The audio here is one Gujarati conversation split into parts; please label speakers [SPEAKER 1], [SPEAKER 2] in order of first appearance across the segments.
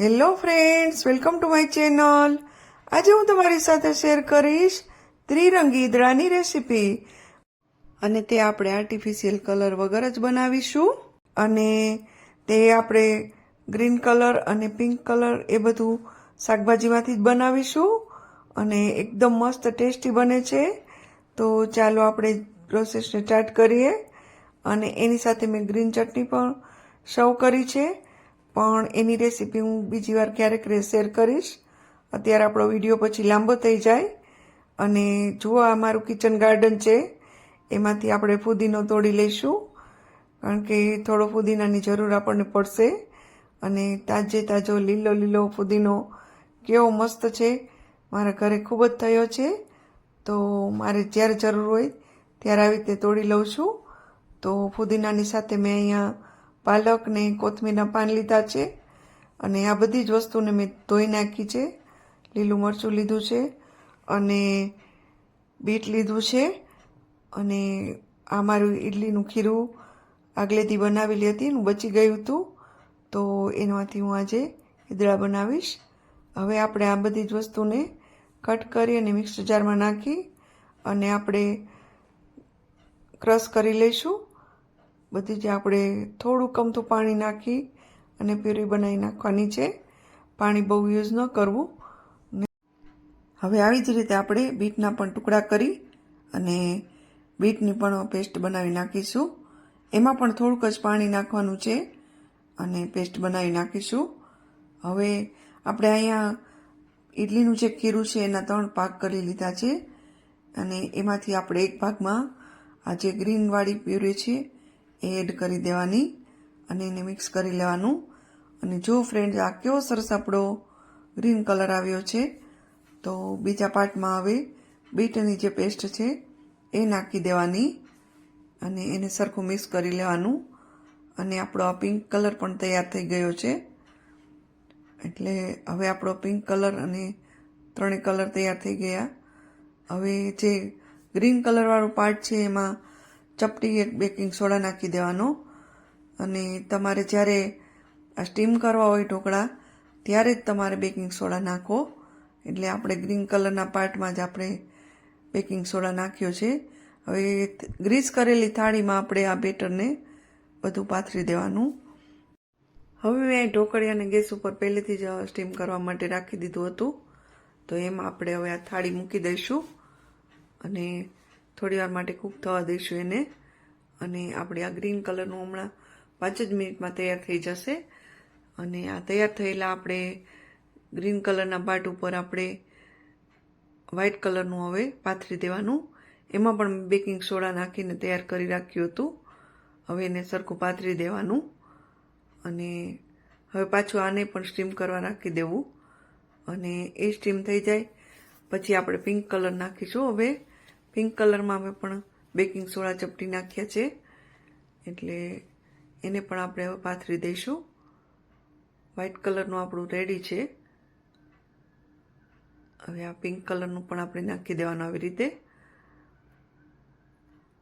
[SPEAKER 1] Hello friends, welcome to my channel. આજે હું તમારી સાથે શેર કરીશ ત્રિરંગી ઈદડાની રેસીપી. અને તે આપણે આર્ટિફિશિયલ કલર વગર જ બનાવીશું. અને તે આપણે ગ્રીન કલર અને પિંક કલર એ બધું શાકભાજીમાંથી જ બનાવીશું. અને એકદમ મસ્ત ટેસ્ટી બને છે. તો ચાલો આપણે પ્રોસેસને સ્ટાર્ટ કરીએ. અને એની સાથે મેં ગ્રીન ચટણી પણ સર્વ કરી છે. પણ એની રેસીપી હું બીજી વાર ક્યારેક શેર કરીશ. અત્યારે આપણો વીડિયો પછી લાંબો થઈ જાય. અને જુઓ આ મારું કિચન ગાર્ડન છે, એમાંથી આપણે ફુદીનો તોડી લઈશું. કારણ કે થોડો ફુદીનાની જરૂર આપણને પડશે. અને તાજે તાજો લીલો લીલો ફુદીનો કેવો મસ્ત છે. મારા ઘરે ખૂબ જ થયો છે. તો મારે જ્યારે જરૂર હોય ત્યારે આવી રીતે તોડી લઉં છું. તો ફુદીનાની સાથે મેં અહીંયા પાલક ને કોથમીરના પાન લીધા છે અને આ બધી જ વસ્તુને મેં ધોઈ નાખી છે. લીલું મરચું લીધું છે અને બીટ લીધું છે અને આ મારું ઇડલીનું ખીરું આગલેથી બનાવેલી હતી એનું બચી ગયું હતું. તો એનાથી હું આજે ઈદળા બનાવીશ. હવે આપણે આ બધી જ વસ્તુને કટ કરી અને મિક્સર જારમાં નાખી અને આપણે ક્રશ કરી લઈશું. બધી જ આપણે થોડું કમતું પાણી નાખી અને પ્યુરી બનાવી નાખવાની છે. પાણી બહુ યુઝ ન કરવું. હવે આવી જ રીતે આપણે બીટના પણ ટુકડા કરી અને બીટની પણ પેસ્ટ બનાવી નાખીશું. એમાં પણ થોડુંક જ પાણી નાખવાનું છે અને પેસ્ટ બનાવી નાખીશું. હવે આપણે અહીંયા ઇડલીનું જે ખીરું છે એના ત્રણ પાક કરી લીધા છે અને એમાંથી આપણે એક ભાગમાં આ જે ગ્રીનવાળી પ્યુરી છે એડ કરી દેવાની અને એને મિક્સ કરી લેવાનું. અને જો ફ્રેન્ડ આ કેવો સરસ આપણો ગ્રીન કલર આવ્યો છે, તો બીજા પાર્ટમાં હવે બીટની જે પેસ્ટ છે, એ નાખી દેવાની અને એને સરખું મિક્સ કરી લેવાનું. અને આપણો આ પિંક કલર પણ તૈયાર થઈ ગયો છે. એટલે હવે આપણો પિંક કલર અને ત્રણેય કલર તૈયાર થઈ ગયા. હવે જે ગ્રીન કલરવાળું પાર્ટ છે, એમાં ચપટી એક બેકિંગ સોડા નાખી દેવાનો. અને તમારે જ્યારે આ સ્ટીમ કરવા હોય ઢોકળા, ત્યારે જ તમારે બેકિંગ સોડા નાખો. એટલે આપણે ગ્રીન કલરના પાર્ટમાં જ આપણે બેકિંગ સોડા નાખ્યો છે. હવે ગ્રીસ કરેલી થાળીમાં આપણે આ બેટરને બધું પાથરી દેવાનું. હવે મેં ઢોકળી ઢોકળિયાને ગેસ ઉપર પહેલેથી જ સ્ટીમ કરવા માટે રાખી દીધું હતું. તો એમાં આપણે હવે આ થાળી મૂકી દઈશું. અને થોડી વાર માટે કૂક થવા દઈશું એને. અને આપણે આ ગ્રીન કલરનું હમણાં પાંચ જ મિનિટમાં તૈયાર થઈ જશે. અને આ તૈયાર થયેલા આપણે ગ્રીન કલરના પાટ ઉપર આપણે વ્હાઇટ કલરનું હવે પાથરી દેવાનું. એમાં પણ બેકિંગ સોડા નાખીને તૈયાર કરી રાખ્યું હતું. હવે એને સરખું પાથરી દેવાનું. અને હવે પાછું આને પણ સ્ટીમ કરવા રાખી દેવું. અને એ સ્ટીમ થઈ જાય. પછી આપણે પિંક કલર નાખીશું હવે. પિંક કલરમાં અમે પણ બેકિંગ સોડા ચપટી નાખ્યા છે. એટલે એને પણ આપણે હવે પાથરી દઈશું. વ્હાઇટ કલરનું આપણું રેડી છે. હવે આ પિંક કલરનું પણ આપણે નાખી દેવાનું આવી રીતે.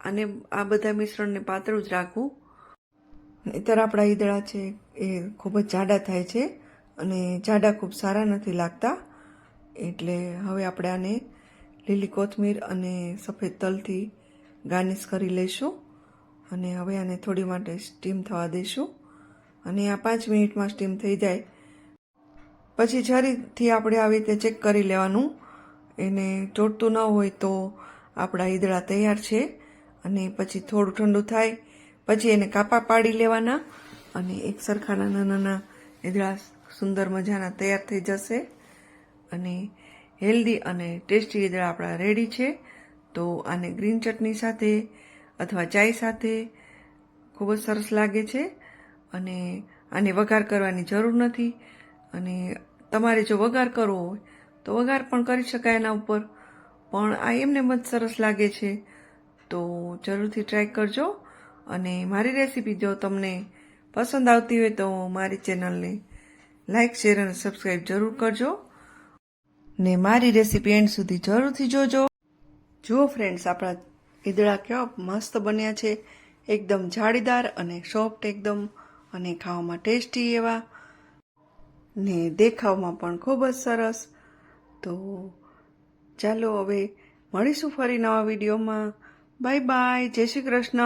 [SPEAKER 1] અને આ બધા મિશ્રણને પાતળું જ રાખવું. નહીતર આપણા ઈદળા છે એ ખૂબ જ જાડા થાય છે અને જાડા ખૂબ સારા નથી લાગતા. એટલે હવે આપણે આને લીલી કોથમીર અને સફેદ તલથી ગાર્નિશ કરી લઈશું. અને હવે આને થોડી માટે સ્ટીમ થવા દઈશું. અને આ પાંચ મિનિટમાં સ્ટીમ થઈ જાય. પછી જરીથી આપણે આવી રીતે ચેક કરી લેવાનું. એને ચોટતું ન હોય તો આપણા ઈદળા તૈયાર છે. અને પછી થોડું ઠંડુ થાય. પછી એને કાપા પાડી લેવાના. અને એક સરખા નાના નાના ઈદળા સુંદર મજાના તૈયાર થઈ જશે. અને હેલ્ધી અને ટેસ્ટી ઈદળા આપણા રેડી છે. તો આને ગ્રીન ચટણી સાથે અથવા ચાય સાથે ખૂબ જ સરસ લાગે છે અને આને વઘાર કરવાની જરૂર નથી. અને તમારે જો વઘાર કરવો હોય તો વઘાર પણ કરી શકાય એના ઉપર. પણ આ એમને જ સરસ લાગે છે. તો જરૂરથી ટ્રાય કરજો. અને મારી રેસીપી જો તમને પસંદ આવતી હોય તો મારી ચેનલને લાઇક શેર અને સબસ્ક્રાઈબ જરૂર કરજો. ને મારી રેસીપી એન્ડ સુધી જરૂરથી જોજો. જુઓ ફ્રેન્ડ્સ આપણા ઈદળા કેવા મસ્ત બન્યા છે. એકદમ જાળીદાર અને સોફ્ટ એકદમ અને ખાવામાં ટેસ્ટી એવા. ને દેખાવમાં પણ ખૂબ જ સરસ. તો ચાલો હવે મળીશું ફરી નવા વિડીયોમાં. બાય બાય, જય શ્રી કૃષ્ણ.